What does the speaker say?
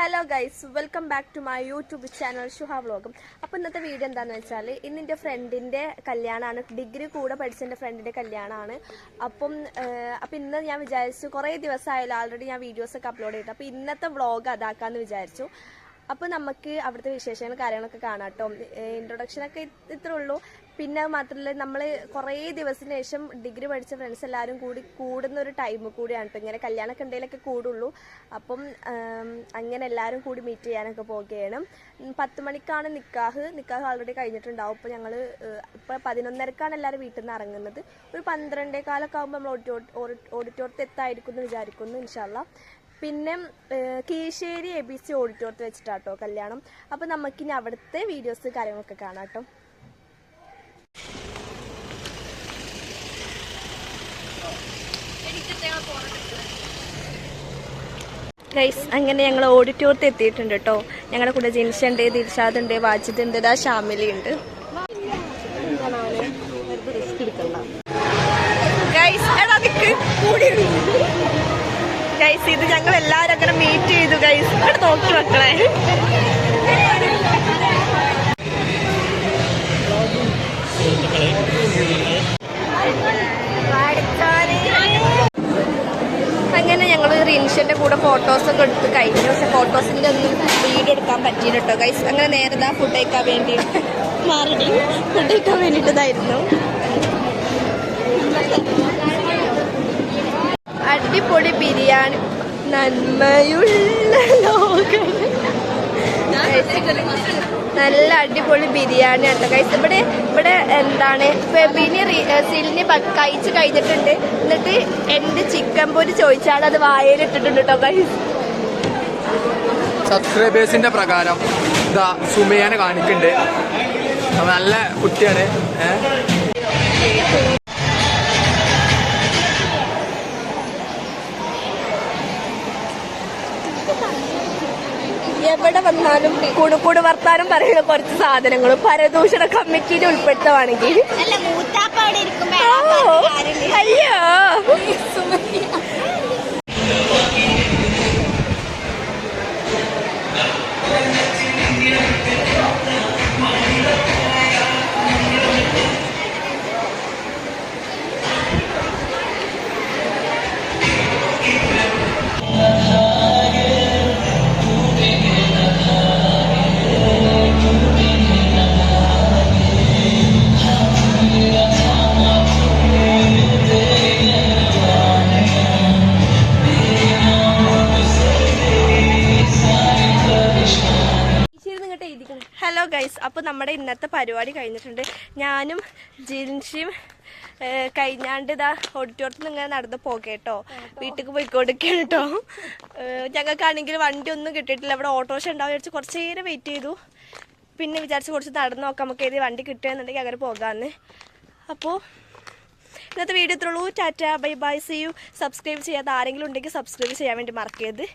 Hello guys welcome back to my YouTube channel Shuha വ്ളോഗും അപ്പോൾ ഇന്നത്തെ video എന്താണെന്ന് വെച്ചാൽ ഇന്ന് എന്റെ ഫ്രണ്ടിന്റെ കല്യാണമാണ് ഡിഗ്രി കൂടെ പഠിച്ച എന്റെ ഫ്രണ്ടിന്റെ കല്യാണമാണ് അപ്പം അപ്പം ഇന്ന് ഞാൻ വിചാരിച്ചു കുറേ ദിവസമായാലും ആൾറെഡി ഞാൻ വീഡിയോസൊക്കെ അപ്ലോഡ് ചെയ്തിട്ട്. അപ്പോൾ ഇന്നത്തെ വ്ളോഗ് അതാക്കാമെന്ന് വിചാരിച്ചു. അപ്പോൾ നമുക്ക് അവിടുത്തെ വിശേഷങ്ങൾ കാര്യങ്ങളൊക്കെ കാണാം കേട്ടോ ഇൻട്രൊഡക്ഷനൊക്കെ ഇത്രേ ഉള്ളൂ. പിന്നെ മാത്രമല്ല നമ്മൾ കുറേ ദിവസത്തിന് ശേഷം ഡിഗ്രി പഠിച്ച ഫ്രണ്ട്സ് എല്ലാവരും കൂടി കൂടുന്ന ഒരു ടൈം കൂടിയാണ് കേട്ടോ ഇങ്ങനെ കല്യാണമൊക്കെ ഉണ്ടെങ്കിലൊക്കെ കൂടുള്ളൂ. അപ്പം അങ്ങനെ എല്ലാവരും കൂടി മീറ്റ് ചെയ്യാനൊക്കെ പോവുകയാണ്. പത്ത് മണിക്കാണ് നിക്കാഹ്. നിക്കാഹ് ആൾറെഡി കഴിഞ്ഞിട്ടുണ്ടാവും. അപ്പോൾ ഞങ്ങൾ ഇപ്പോൾ പതിനൊന്നരക്കാണ് എല്ലാവരും വീട്ടിൽ നിന്ന് ഇറങ്ങുന്നത്. ഒരു പന്ത്രണ്ടേ കാലൊക്കെ ആകുമ്പോൾ നമ്മൾ ഓഡിറ്റോറിയത്തിൽ എത്തായിരിക്കും എന്ന് വിചാരിക്കുന്നു ഇൻഷാല്ല പിന്നെ കീശേരി എ ബി സി ഓഡിറ്റോറിയത്തിൽ വെച്ചിട്ടാട്ടോ കല്യാണം. അപ്പോൾ നമുക്കിനി അവിടുത്തെ വീഡിയോസ് കാര്യങ്ങളൊക്കെ കാണാം കേട്ടോ ഗൈസ് അങ്ങനെ ഞങ്ങൾ ഓഡിറ്റോറിയത്തിൽ എത്തിയിട്ടുണ്ട് കേട്ടോ ഞങ്ങളുടെ കൂടെ ജിൻഷ ഉണ്ട് ദിൽഷാദ് ഉണ്ട് വാജിദ് ഉണ്ട് ഇതാ ഷാമിലി ഉണ്ട്. ഗൈസ് എടാ കൂടി ഗൈസ് ഇത് ഞങ്ങൾ എല്ലാവരും അങ്ങനെ മീറ്റ് ചെയ്തു ഗൈസ് ഇവിടെ നോക്കി വെക്കണേ അങ്ങനെ ഞങ്ങൾ റിൻഷന്റെ കൂടെ ഫോട്ടോസൊക്കെ എടുത്ത് കഴിഞ്ഞു. പക്ഷെ ഫോട്ടോസിന്റെ ഒന്നും വീഡിയോ എടുക്കാൻ പറ്റിയില്ല കേട്ടോ ഗൈസ് അങ്ങനെ നേരെ ഫുഡ് കഴിക്കാൻ വേണ്ടി മാറി. ഫുഡ് കഴിക്കാൻ വേണ്ടിയിട്ടതായിരുന്നു. അടിപൊളി ബിരിയാണി. നന്മയുള്ള ലോകം. നല്ല അടിപൊളി ബിരിയാണി ഉണ്ട് കൈസ് ഇവിടെ ഇവിടെ എന്താണ് ഫെബിനി സിലിനി കഴിച്ച് കഴിഞ്ഞിട്ടുണ്ട്. എന്നിട്ട് എന്റെ ചിക്കൻ പൊരി ചോദിച്ചാൽ അത് വായയിലിട്ടിട്ടുണ്ട് കേട്ടോ കൈസ് സബ്സ്ക്രൈബേഴ്സിന്റെ പ്രകാരം ഇതാ സുമയാനെ കാണിക്കുന്നുണ്ട് നല്ല കുട്ടിയാണ് എവിടെ വന്നാലും കുണുകൂട് വർത്താനം പറയുന്ന കുറച്ച് സാധനങ്ങളും പരദൂഷണ കമ്മിറ്റിയിൽ ഉൾപ്പെടുത്തുവാണെങ്കിൽ. മൂത്താപ്പാടെ ഇരിക്കുമ്പോ ഹലോ ഗൈസ് അപ്പോൾ നമ്മുടെ ഇന്നത്തെ പരിപാടി കഴിഞ്ഞിട്ടുണ്ട്. ഞാനും ജിൻഷിയും കഴിഞ്ഞാണ്ട് ഇതാ ഓഡിറ്റോറിയത്തിൽ ഇങ്ങനെ നടന്ന് പോകേട്ടോ വീട്ടിലേക്ക് പോയിക്കൊടുക്കുകയാണ് കേട്ടോ ഞങ്ങൾക്കാണെങ്കിൽ വണ്ടി ഒന്നും കിട്ടിയിട്ടില്ല. അവിടെ ഓട്ടോറിക്ഷ ഉണ്ടാവും വിചാരിച്ച് കുറച്ച് നേരം വെയിറ്റ് ചെയ്തു. പിന്നെ വിചാരിച്ച് കുറച്ച് നടന്ന് നോക്കാം. നമുക്ക് ഏത് വണ്ടി കിട്ടുകയെന്നുണ്ടെങ്കിൽ അങ്ങനെ പോകാമെന്ന് അപ്പോൾ ഇന്നത്തെ വീഡിയോ ഇത്രയുള്ളൂ tata bye bye see you. Subscribe ചെയ്യാത്ത ആരെങ്കിലും ഉണ്ടെങ്കിൽ സബ്സ്ക്രൈബ് ചെയ്യാൻ വേണ്ടി മറക്കരുത്.